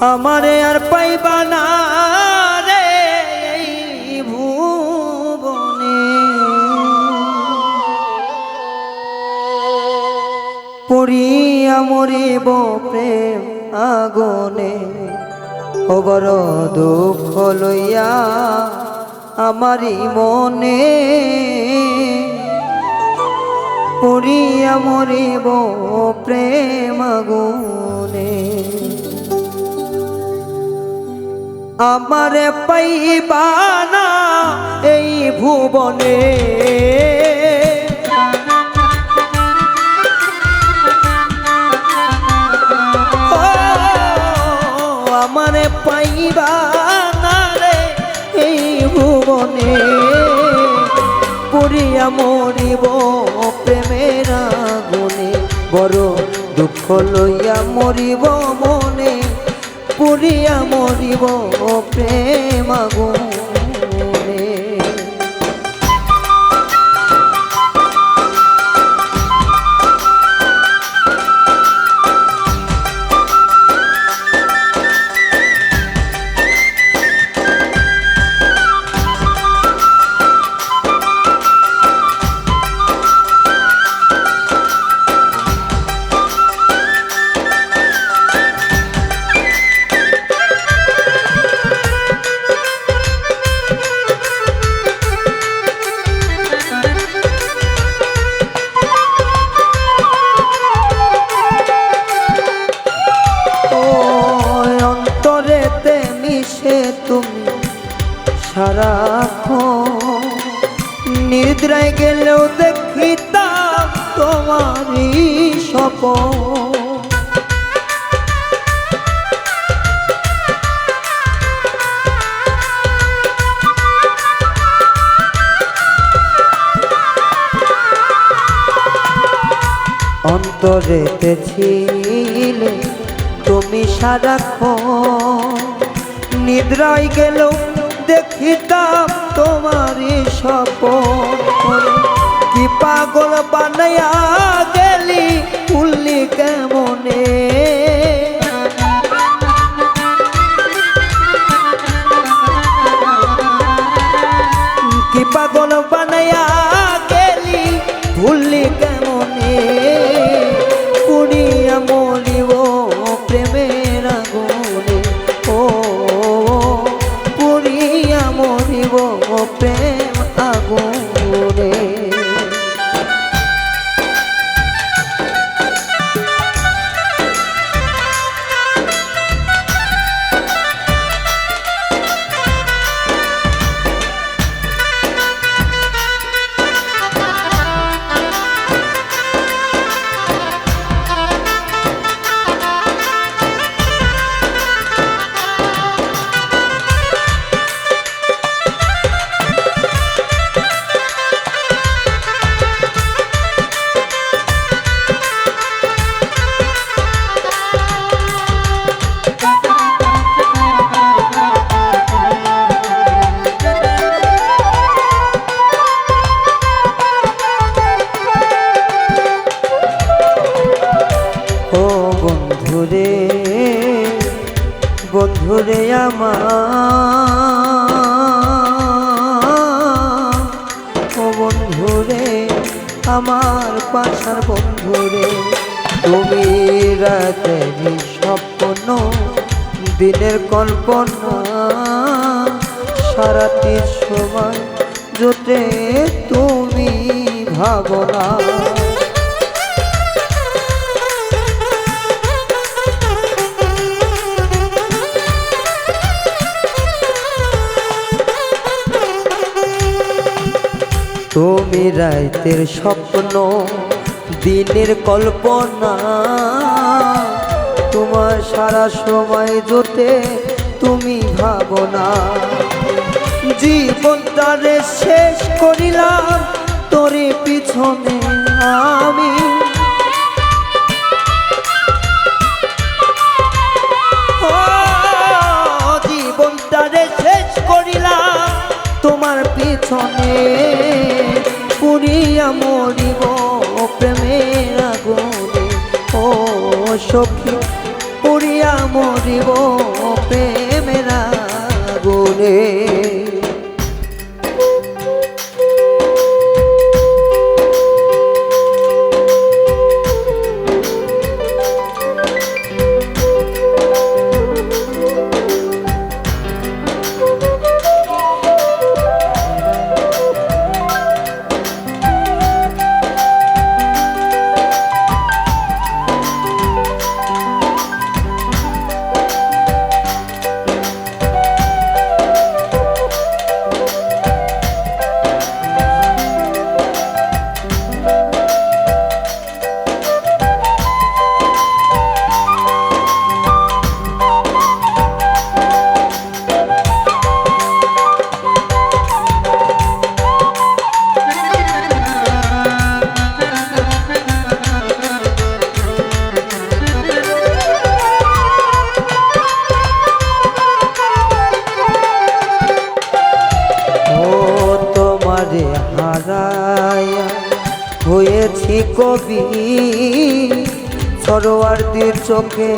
আমারে আর পাইবা না রে ভুবনে। পড়িয়া মরিব প্রেম আগুনে বড় দুঃখ লইয়া আমারই মনে। পড়িয়া মরিব প্রেম আগুনে। আমারে পাইবা না এই ভুবনে। আমারে পাইবা না রে এই ভুবনে। পুরিয়া মরিব প্রেমের আগুনে, বড় দুঃখ লইয়া মরিব মনে। পুরিয়া মরিব প্রেম অন্তরেতে মিশে তুমি সারাক্ষণ। নিদ্রায় গেলেও দেখিতাম তোমারই স্বপন। অন্তরেতে ছিলে তুমি সারাক্ষণ। নিদ্রায় গেল দেখিতাম তোমারই স্বপন কি পাগল বানাইয়া গেলি উল্লি কেমনে ও বন্ধুরে আমার পাশার বন্ধুরে তুমি রাতের স্বপ্ন দিনের কল্পনা সারাটির সময় জোটে তুমি ভাবনা। তুমি রাতের স্বপ্ন দিনের কল্পনা। তোমার সারা সময় জোতে তুমি ভাবনা। জীবনটারে শেষ করিলাম তোরে পিছনে আমি। ও, জীবনটারে শেষ করিলাম তোমার পিছনে পুরিয়া মরিব প্রেমের আগুনে। ও সখী পড়িয়া মরিব প্রেমের আগুনে। হারায়া হয়েছি কবি সরোয়ারদের চোখে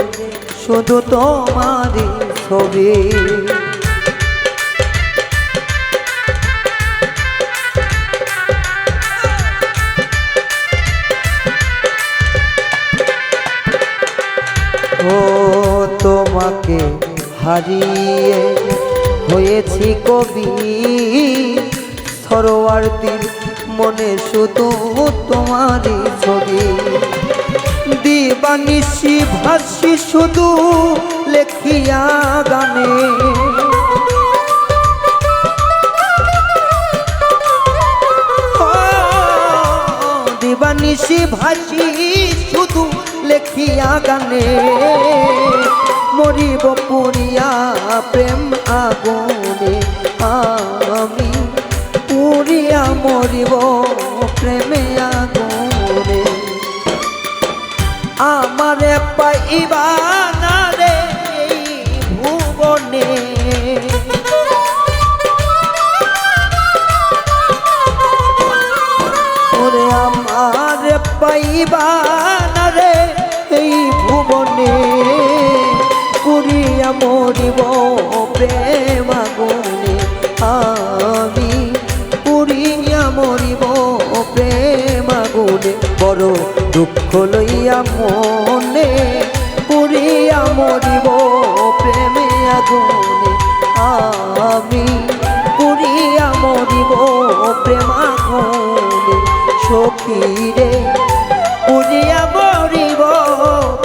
শুধু তোমারই ছবি। ও তোমাকে হারিয়ে হয়েছি কবি সরোয়ারতির মনে শুধু তোমারই ছবি। দিবানিশি ভাসি শুধু লেখিয়া গানে। ও, দিবানিশি ভাসি শুধু লেখিয়া গানে। মরিব পুরিয়া প্রেম পাইবা না রে, এই ভুবনে পুরিয়া মরিব প্রেম আগুনে। আমি পুরিয়া মরিব প্রেম আগুনে, বড় দুঃখ লইয়া মনে পুরিয়া মরিব প্রেমে আগুনে। আমি পুরিয়া মরিব প্রেমাগুনে সখীরে পুরিয়া মরিব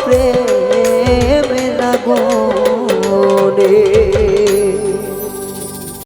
প্রেমে লাগুনে